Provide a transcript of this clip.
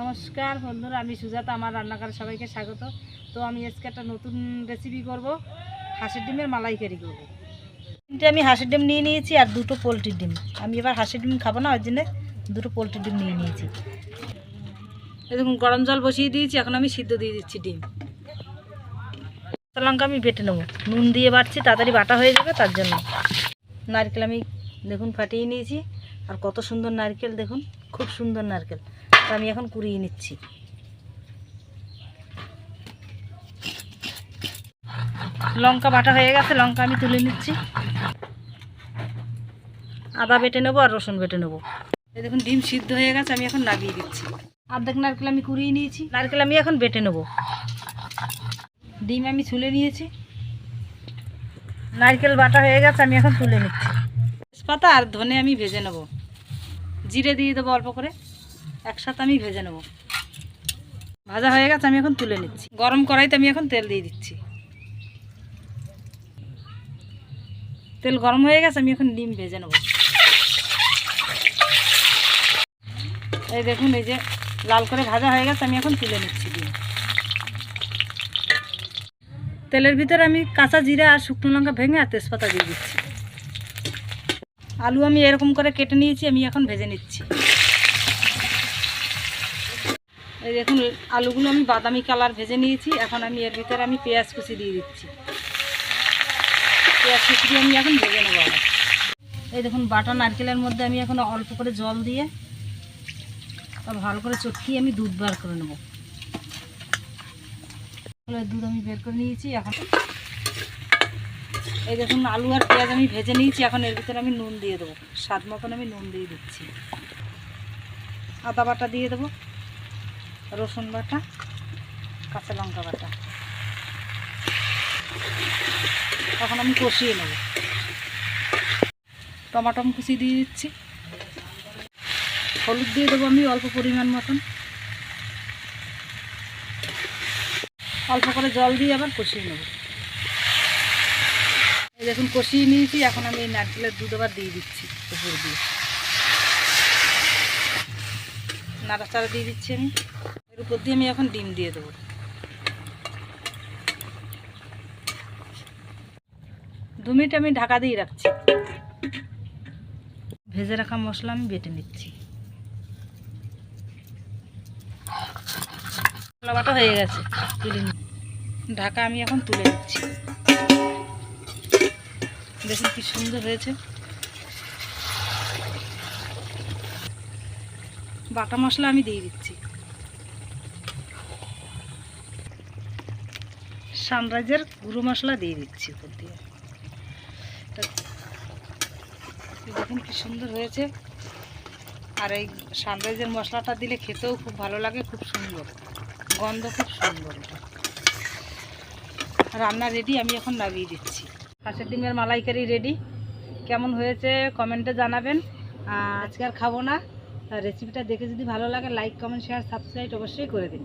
নমস্কার বন্ধুরা, আমি সুজাতা, আমার রান্নাঘরে সবাইকে স্বাগত। তো আমি আজকে একটা নতুন রেসিপি করব, হাঁসের ডিমের মালাইকারি করব। তিনটে আমি হাঁসের ডিম নিয়ে নিয়েছি আর দুটো পোলট্রির ডিম। আমি এবার হাঁসের ডিম খাব না, ওই জন্য দুটো পোলট্রির ডিম নিয়ে নিয়েছি। দেখুন, গরম জল বসিয়ে দিয়েছি, এখন আমি সিদ্ধ দিয়ে দিচ্ছি ডিম। লঙ্কা আমি বেটে নেব। নুন দিয়ে বাটছি, তাড়াতাড়ি বাটা হয়ে যাবে, তার জন্য। নারকেল আমি, দেখুন, ফাটিয়ে নিয়েছি। আর কত সুন্দর নারকেল, দেখুন, খুব সুন্দর নারকেল। তো আমি এখন কুড়িয়ে নিচ্ছি। লঙ্কা বাটা হয়ে গেছে, লঙ্কা আমি তুলে নিচ্ছি। আদা বেটে নেব আর রসুন বেটে নেব। দেখুন, ডিম সিদ্ধ হয়ে গেছে, আমি এখন নামিয়ে দিচ্ছি। অর্ধেক নারকেল আমি কুড়িয়ে নিয়েছি, নারকেল আমি এখন বেটে নেব। ডিম আমি ছুলে নিয়েছি। নারকেল বাটা হয়ে গেছে, আমি এখন তুলে নিচ্ছি। তেজপাতা আর ধনে আমি ভেজে নেব। জিরে দিয়ে দেবো অল্প করে। একসাথে আমি ভেজে নেব। ভাজা হয়ে গেছে, আমি এখন তুলে নিচ্ছি। গরম কড়াইতে আমি এখন তেল দিয়ে দিচ্ছি। তেল গরম হয়ে গেছে, আমি এখন ডিম ভেজে নেব। এই দেখুন, এই যে লাল করে ভাজা হয়ে গেছে, আমি এখন তুলে নিচ্ছি ডিম। তেলের ভিতরে আমি কাঁচা জিরা আর শুকনো লঙ্কা ভেঙে আর তেজপাতা দিয়ে দিচ্ছি। আলু আমি এরকম করে কেটে নিয়েছি, আমি এখন ভেজে নিচ্ছি। দেখুন, আলুগুলো আমি বাদামি কালার ভেজে নিয়েছি। এখন আমি এর ভিতরে আমি পেঁয়াজ কুচি দিয়ে দিচ্ছি। পেঁয়াজ কুচি আমি এখন ভেজে নেব এই দেখুন, বাটা নারকেলের মধ্যে আমি এখন অল্প করে জল দিয়ে ভালো করে চটকিয়ে আমি দুধ বার করে নেব। দুধ আমি বের করে নিয়েছি এখন। এই দেখুন, আলু আর পেঁয়াজ আমি ভেজে নিয়েছি। এখন এর ভিতরে আমি নুন দিয়ে দেবো। স্বাদ মতন আমি নুন দিয়ে দিচ্ছি। আদা বাটা দিয়ে দেবো। রসুন বাটা, কাঁচা লঙ্কা বাটা। এখন আমি কষিয়ে নেব। টমাটম কুচি দিয়ে দিচ্ছি। হলুদ দিয়ে দেবো আমি অল্প পরিমাণ মতন। অল্প করে জল দিয়ে আবার কষিয়ে নেব। দেখুন, কষিয়ে নিয়েছি। এখন আমি এই নারকেলের দুধ আবার দিয়ে দিচ্ছি উপর দিয়ে। নাড়াচাড়া দিয়ে দিচ্ছি আমি। এর উপর দিয়ে আমি এখন ডিম দিয়ে দেবো। দু মিনিট আমি ঢাকা দিয়ে রাখছি। ভেজে রাখা মশলা আমি বেটে নিচ্ছি। মশলা বাটা হয়ে গেছে, তুলে ঢাকা আমি এখন তুলে নিচ্ছি। দেখুন কি সুন্দর হয়েছে। বাটা মশলা আমি দিয়ে দিচ্ছি। সানরাইজের গুঁড়ো মশলা দিয়ে দিচ্ছি উপর দিয়ে। দেখুন কি সুন্দর হয়েছে। আর এই সানরাইজের মশলাটা দিলে খেতেও খুব ভালো লাগে, খুব সুন্দর। গন্ধ খুব সুন্দর এটা। রান্না রেডি আমি এখন নামিয়ে দিচ্ছি। হাঁসের ডিমের মালাইকারি রেডি কেমন হয়েছে কমেন্টে জানাবেন। আজকে আর খাব না। রেসিপিটা দেখে যদি ভালো লাগে লাইক কমেন্ট শেয়ার সাবস্ক্রাইব অবশ্যই করে দিন।